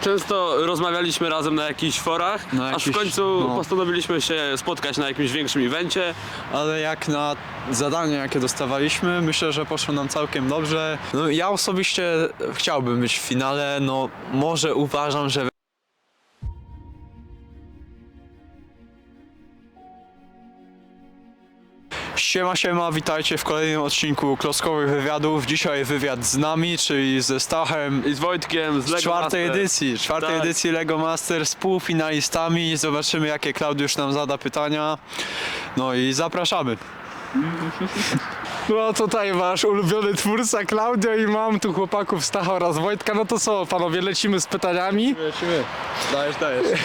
Często rozmawialiśmy razem na jakichś forach, Na aż w jakichś- końcu no. postanowiliśmy się spotkać na jakimś większym evencie. ale jak na zadania, jakie dostawaliśmy, myślę, że poszło nam całkiem dobrze. No, ja osobiście chciałbym być w finale, no może uważam, że Siema, siema, witajcie w kolejnym odcinku Kloskowych Wywiadów. Dzisiaj wywiad z nami, czyli ze Stachem I z Wojtkiem, z z Lego czwartej Master. edycji, czwartej Tak. edycji Lego Master z półfinalistami. Zobaczymy, jakie Klaudiusz nam zada pytania. No i zapraszamy. No tutaj wasz ulubiony twórca Klaudio i mam tu chłopaków Stacha oraz Wojtka. No to co, panowie, lecimy z pytaniami. Lecimy. Dajesz, dajesz.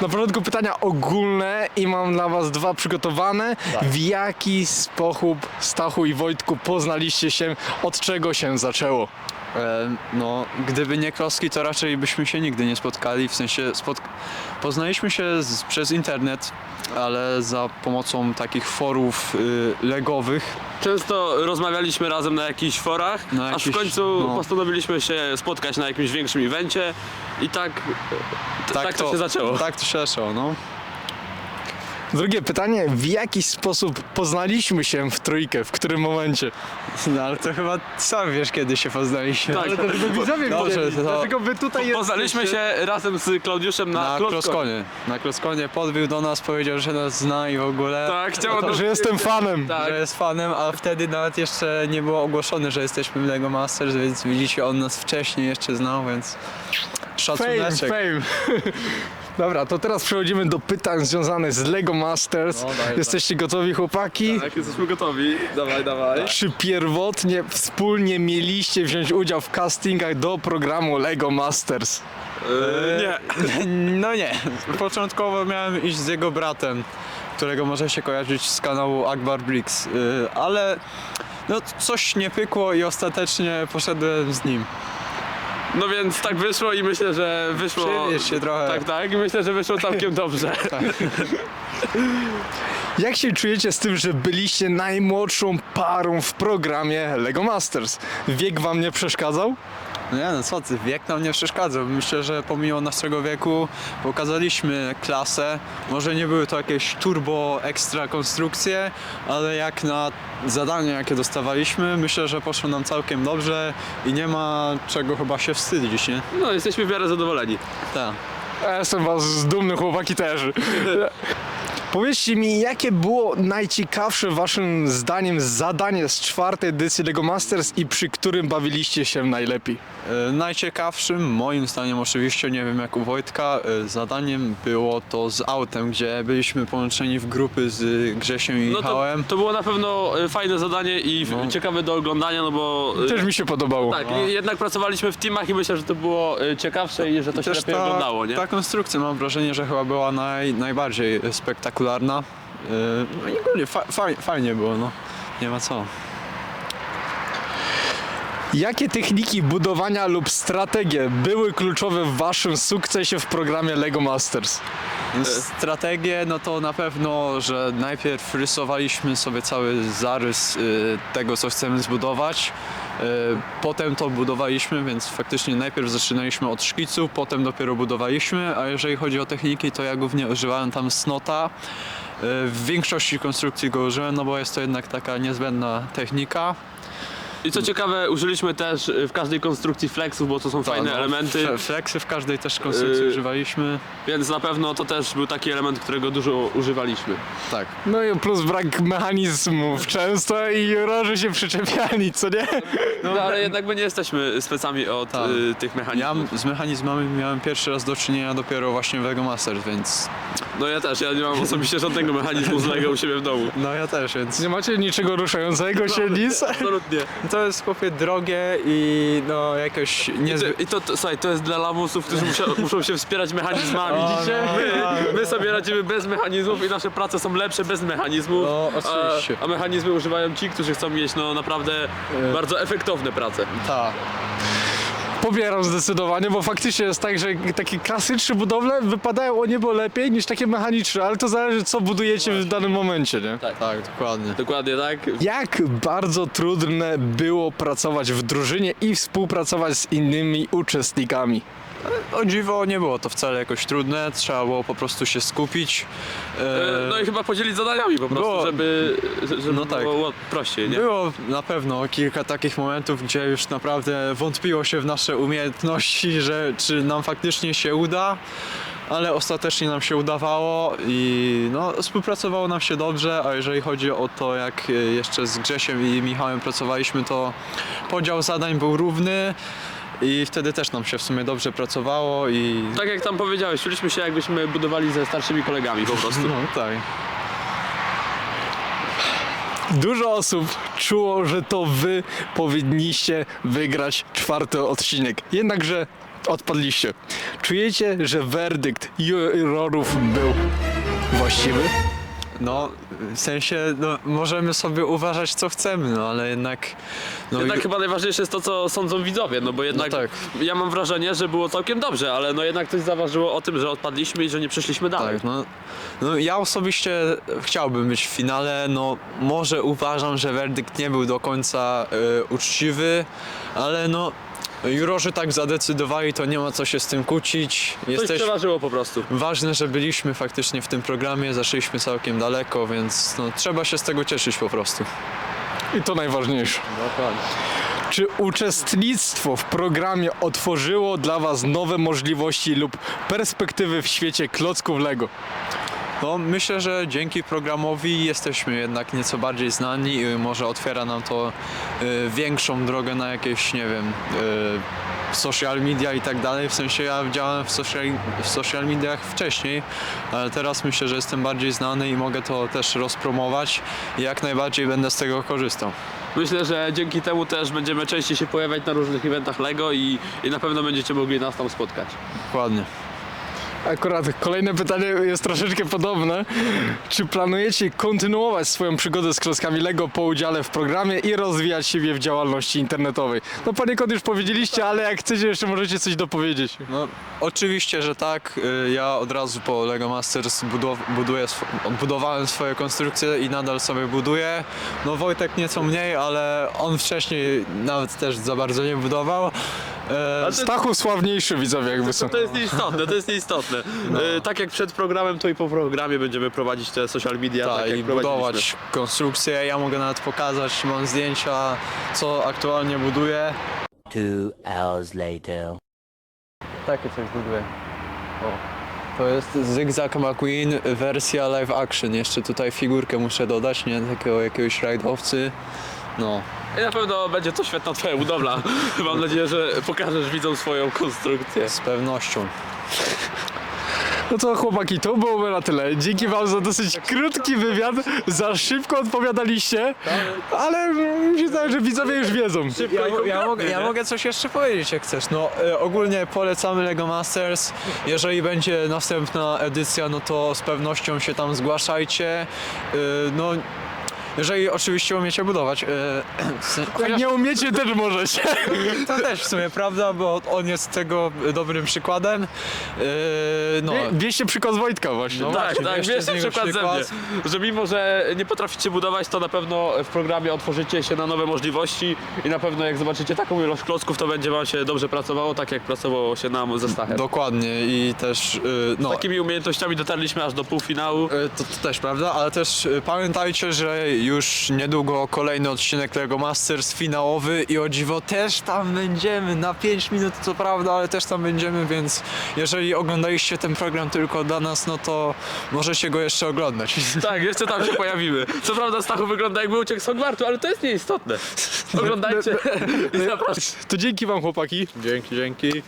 Na początku pytania ogólne i mam dla was dwa przygotowane. Tak. W jaki sposób Stachu i Wojtku poznaliście się, od czego się zaczęło? E, no, gdyby nie kloski, to raczej byśmy się nigdy nie spotkali. W sensie spotk- poznaliśmy się z, przez internet, ale za pomocą takich forów y, legowych. Często rozmawialiśmy razem na jakichś forach, Na aż w końcu no. postanowiliśmy się spotkać na jakimś większym evencie i tak, t- tak, to, się zaczęło. Tak to się zaczęło, no. Drugie pytanie, w jaki sposób poznaliśmy się w trójkę, w którym momencie? No ale to chyba sam wiesz, kiedy się poznaliśmy. Tak, widzowie Dobrze, wiedzieli, to- dlatego wy tutaj Poznaliśmy się razem z Klaudiuszem na, Na Klosko. Kloskonie. Na Kloskonie podbił do nas, powiedział, że nas zna i w ogóle. Tak, chciał Że jestem fanem. Tak. Że jest fanem, a wtedy nawet jeszcze nie było ogłoszone, że jesteśmy Lego Masters, więc widzicie, on nas wcześniej jeszcze znał, więc Fame, szacuneczek. fame. Dobra, to teraz przechodzimy do pytań związanych z Lego Masters. No, daj, Jesteście gotowi, chłopaki? Tak, jesteśmy gotowi. Dawaj, dawaj. Czy pierwotnie wspólnie mieliście wziąć udział w castingach do programu Lego Masters? Yy, nie. No nie. Początkowo miałem iść z jego bratem, którego możecie kojarzyć z kanału Akbar Bricks, yy, ale no coś nie pykło i ostatecznie poszedłem z nim. No więc tak wyszło i myślę, że wyszło... Przywieź się trochę. Tak, tak. I myślę, że wyszło całkiem dobrze. Jak się czujecie z tym, że byliście najmłodszą parą w programie Lego Masters? Wiek wam nie przeszkadzał? No nie no co ty, wiek nam nie przeszkadzał. Myślę, że pomimo naszego wieku pokazaliśmy klasę. Może nie były to jakieś turbo ekstra konstrukcje, ale jak na zadania jakie dostawaliśmy, myślę, że poszło nam całkiem dobrze i nie ma czego chyba się wstydzić, nie? No, jesteśmy w miarę zadowoleni. Tak. Ja jestem was dumny, chłopaki też. Powiedzcie mi, jakie było najciekawsze waszym zdaniem zadanie z czwartej edycji Lego Masters i przy którym bawiliście się najlepiej? E, Najciekawszym, moim zdaniem oczywiście, nie wiem jak u Wojtka, e, zadaniem było to z autem, gdzie byliśmy połączeni w grupy z Grzesiem i No to, Michałem. to było na pewno e, fajne zadanie i w- No. ciekawe do oglądania, no bo... e, Też mi się podobało. Tak, i jednak pracowaliśmy w teamach i myślę, że to było e, ciekawsze i że to się lepiej ta, oglądało, nie? ta konstrukcja mam wrażenie, że chyba była naj, najbardziej spektakularna. Yy, No i ogólnie fa, faj, fajnie było, no. Nie ma co. Jakie techniki budowania lub strategie były kluczowe w waszym sukcesie w programie Lego Masters? Strategię, no to na pewno, że najpierw rysowaliśmy sobie cały zarys y, tego, co chcemy zbudować. Y, Potem to budowaliśmy, więc faktycznie najpierw zaczynaliśmy od szkicu, potem dopiero budowaliśmy, a jeżeli chodzi o techniki, to ja głównie używałem tam snota. Y, W większości konstrukcji go użyłem, no bo jest to jednak taka niezbędna technika. I co ciekawe, użyliśmy też e, w każdej konstrukcji flexów, bo to są fajne no, elementy, fle- Flexy w każdej też konstrukcji Yy, używaliśmy. więc na pewno to też był taki element, którego dużo używaliśmy. Tak. No i plus brak mechanizmów często i roży się przyczepiali, co nie? No, ale jednak my nie jesteśmy specami od Tak. e, tych Ja mechanizmów. z mechanizmami miałem pierwszy raz do czynienia dopiero właśnie w Lego Masters, więc No ja też, ja nie mam osobiście żadnego mechanizmu z Lego u siebie w domu. no ja też, więc Nie macie niczego ruszającego się, nic? Absolutnie. To jest chłopie drogie i no jakoś to, i to, to, słuchaj, to jest dla lamusów, którzy musia, muszą się wspierać mechanizmami. O, Widzicie? no, My, tak. my sobie radzimy bez mechanizmów i nasze prace są lepsze bez mechanizmów. No, oczywiście. A, a mechanizmy używają ci, którzy chcą mieć no, naprawdę E. bardzo efektowne prace. Ta. Pobieram zdecydowanie, bo faktycznie jest tak, że takie klasyczne budowle wypadają o niebo lepiej niż takie mechaniczne, ale to zależy co budujecie w danym momencie, nie? Tak. Tak, dokładnie. Dokładnie tak. Jak bardzo trudne było pracować w drużynie i współpracować z innymi uczestnikami? O dziwo nie było to wcale jakoś trudne, trzeba było po prostu się skupić. E, E, No i chyba podzielić zadaniami po prostu, było- żeby, żeby No tak. było prościej, nie? Było na pewno kilka takich momentów, gdzie już naprawdę wątpiło się w nasze umiejętności, że czy nam faktycznie się uda, ale ostatecznie nam się udawało i no, współpracowało nam się dobrze, a jeżeli chodzi o to, jak e, jeszcze z Grzesiem i Michałem pracowaliśmy, to podział zadań był równy i wtedy też nam się w sumie dobrze pracowało i Tak jak tam powiedziałeś, czuliśmy się jakbyśmy budowali ze starszymi kolegami po prostu. no tak. Dużo osób czuło, że to wy powinniście wygrać czwarty odcinek. Jednakże odpadliście. Czujecie, że werdykt jurorów był właściwy? No, w sensie, no, możemy sobie uważać co chcemy, no ale jednak... No, Jednak ju- chyba najważniejsze jest to, co sądzą widzowie, no bo jednak tak. ja mam wrażenie, że było całkiem dobrze, ale no jednak coś zaważyło o tym, że odpadliśmy i że nie przeszliśmy dalej. Tak, no, no ja osobiście chciałbym być w finale, no może uważam, że werdykt nie był do końca e, uczciwy, ale no jurorzy tak zadecydowali, to nie ma co się z tym kłócić. Coś Jesteś... przeważyło po prostu. Ważne, że byliśmy faktycznie w tym programie, zaszliśmy całkiem daleko, więc no, trzeba się z tego cieszyć po prostu. I to najważniejsze. Dokładnie. Czy uczestnictwo w programie otworzyło dla was nowe możliwości lub perspektywy w świecie klocków Lego? No, myślę, że dzięki programowi jesteśmy jednak nieco bardziej znani i może otwiera nam to y, większą drogę na jakieś, nie wiem, y, social media i tak dalej. W sensie ja działałem w social, w social mediach wcześniej, ale teraz myślę, że jestem bardziej znany i mogę to też rozpromować i jak najbardziej będę z tego korzystał. Myślę, że dzięki temu też będziemy częściej się pojawiać na różnych eventach LEGO i, i na pewno będziecie mogli nas tam spotkać. Dokładnie. Akurat kolejne pytanie jest troszeczkę podobne. Czy planujecie kontynuować swoją przygodę z klockami Lego po udziale w programie i rozwijać siebie w działalności internetowej? No poniekąd już powiedzieliście, ale jak chcecie jeszcze możecie coś dopowiedzieć. No, oczywiście, że tak. Y, Ja od razu po Lego Masters budow- buduję sw- budowałem swoje konstrukcje i nadal sobie buduję. No Wojtek nieco mniej, ale on wcześniej nawet też za bardzo nie budował. E, Stachu sławniejszy widzowie jakby są. To jest nieistotne, to jest nieistotne. E, tak jak przed programem, to i po programie będziemy prowadzić te social media, tak, tak, jak i prowadziliśmy. budować konstrukcje. Ja mogę nawet pokazać, mam zdjęcia, co aktualnie buduję. Two hours later. Takie coś buduję. O. To jest Zygzak McQueen wersja live action. Jeszcze tutaj figurkę muszę dodać, nie? Takiego jakiegoś rajdowcy. No, I na pewno będzie to świetna twoja budowla. Mam nadzieję, że pokażesz widzom swoją konstrukcję. z pewnością. No to chłopaki, to byłoby na tyle. Dzięki wam za dosyć krótki wywiad, za szybko odpowiadaliście, ale mi się zdaje, że widzowie już wiedzą. Ja, ja, mogę, ja mogę coś jeszcze powiedzieć, jak chcesz. No, e, ogólnie polecamy Lego Masters. Jeżeli będzie następna edycja, no to z pewnością się tam zgłaszajcie. E, no, jeżeli oczywiście umiecie budować. sensie- Jak nie umiecie, też możecie. To też w sumie prawda, bo on jest tego dobrym przykładem. Yy, no, Bierzcie przykład z Wojtka właśnie. No tak, właśnie, tak, bierzcie wiesz z na niego przykład ze mnie, że mimo, że nie potraficie budować, to na pewno w programie otworzycie się na nowe możliwości i na pewno jak zobaczycie taką ilość klocków, to będzie wam się dobrze pracowało, tak jak pracowało się nam ze Stachem. dokładnie i też, yy, no, Takimi umiejętnościami dotarliśmy aż do półfinału. yy, to, to też prawda, ale też yy, pamiętajcie, że już niedługo kolejny odcinek Lego Masters finałowy i o dziwo też tam będziemy, na 5 minut to prawda, ale też tam będziemy, więc jeżeli oglądaliście ten program tylko dla nas, no to możecie go jeszcze oglądać. Tak, jeszcze tam się pojawimy. Co prawda Stachu wygląda jakby uciekł z Hogwartu, ale to jest nieistotne. Oglądajcie i zapraszam. To dzięki wam chłopaki. Dzięki, dzięki.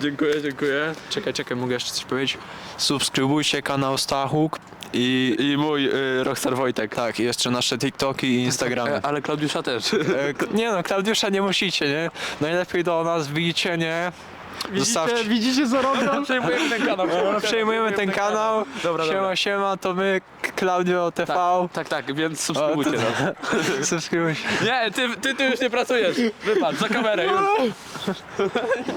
Dziękuję, dziękuję. Czekaj, czekaj, mogę jeszcze coś powiedzieć? Subskrybujcie kanał Stachuk i I mój y, Rockstar Wojtek. tak, i jeszcze nasze TikToki i Instagramy. E, ale Klaudiusza też. E, k- nie no, Klaudiusza nie musicie, nie? Najlepiej do nas wbicie, nie? Zostawcie. widzicie co robią? Przejmujemy ten kanał. No, przejmujemy ten kanał. Dobra, siema, dobra. siema, to my, K- Klaudio TV. Tak, tak, tak, więc subskrybujcie nas. Subskrybujcie. Nie, ty, ty, ty już nie pracujesz. Wypadł, za kamerę już.